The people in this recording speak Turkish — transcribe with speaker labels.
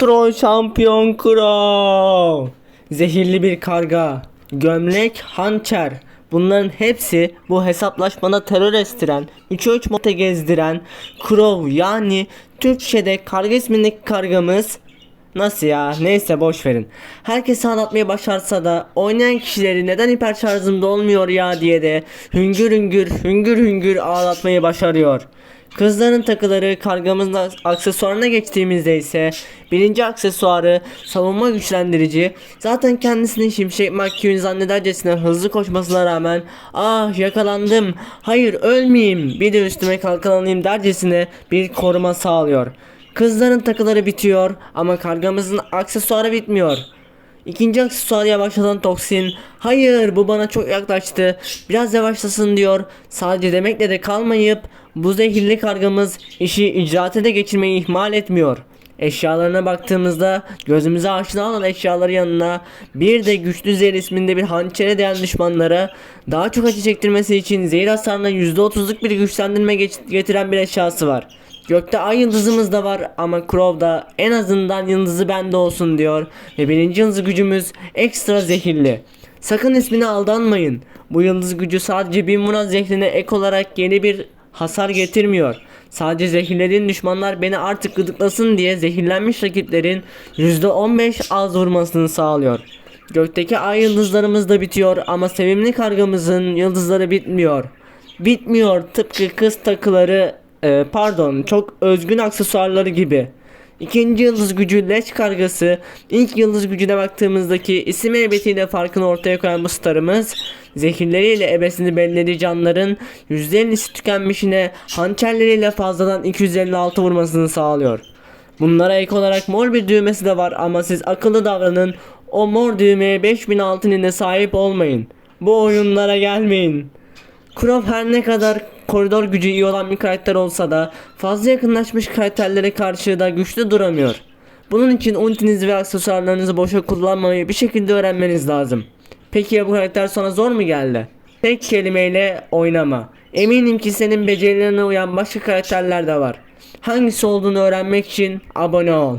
Speaker 1: Troll şampiyon Crow. Zehirli bir karga. Gömlek hançer. Bunların hepsi bu hesaplaşmada terör estiren, 3'e 3 mote gezdiren Crow yani Türkçe'de karga ismindeki kargamız Nasıl ya? Neyse boş verin. Herkesi anlatmayı başarsa da oynayan kişileri neden hiper şarjımda olmuyor ya diye de hüngür hüngür hüngür hüngür ağlatmayı başarıyor. Kızların takıları kargamızın aksesuarına geçtiğimizde ise birinci aksesuarı savunma güçlendirici zaten kendisini şimşek McQueen zannedercesine hızlı koşmasına rağmen ah yakalandım hayır ölmeyeyim bir de üstüme kalkalanayım dercesine bir koruma sağlıyor. Kızların takıları bitiyor ama kargamızın aksesuarı bitmiyor. İkinci aksesuar yavaşlatan toksin. Hayır bu bana çok yaklaştı. Biraz yavaşlasın diyor. Sadece demekle de kalmayıp bu zehirli kargamız işi icraate de geçirmeyi ihmal etmiyor. Eşyalarına baktığımızda gözümüze aşina olan eşyaları yanına bir de güçlü zehir isminde bir hançere değen düşmanlara daha çok acı çektirmesi için zehir hasarına %30'luk bir güçlendirme getiren bir eşyası var. Gökte ay yıldızımız da var ama Crow'da en azından yıldızı bende olsun diyor ve birinci yıldız gücümüz ekstra zehirli. Sakın ismine aldanmayın. Bu yıldız gücü sadece bir Murat zehrine ek olarak yeni bir hasar getirmiyor. Sadece zehirlediğin düşmanlar beni artık gıdıklasın diye zehirlenmiş rakiplerin %15 az vurmasını sağlıyor. Gökteki ay yıldızlarımız da bitiyor ama sevimli kargamızın yıldızları bitmiyor. Bitmiyor tıpkı kız takıları e, pardon çok özgün aksesuarları gibi. İkinci yıldız gücü leş kargası ilk yıldız gücüne baktığımızdaki isim heybetiyle farkını ortaya koyan bu starımız zehirleriyle ebesini bellediği canların %50'si tükenmişine hançerleriyle fazladan 256 vurmasını sağlıyor. Bunlara ek olarak mor bir düğmesi de var ama siz akıllı davranın o mor düğmeye 5000 altınine sahip olmayın. Bu oyunlara gelmeyin. Kurov her ne kadar koridor gücü iyi olan bir karakter olsa da fazla yakınlaşmış karakterlere karşı da güçlü duramıyor. Bunun için ultinizi ve aksesuarlarınızı boşa kullanmamayı bir şekilde öğrenmeniz lazım. Peki ya bu karakter sana zor mu geldi? Tek kelimeyle oynama. Eminim ki senin becerilerine uyan başka karakterler de var. Hangisi olduğunu öğrenmek için abone ol.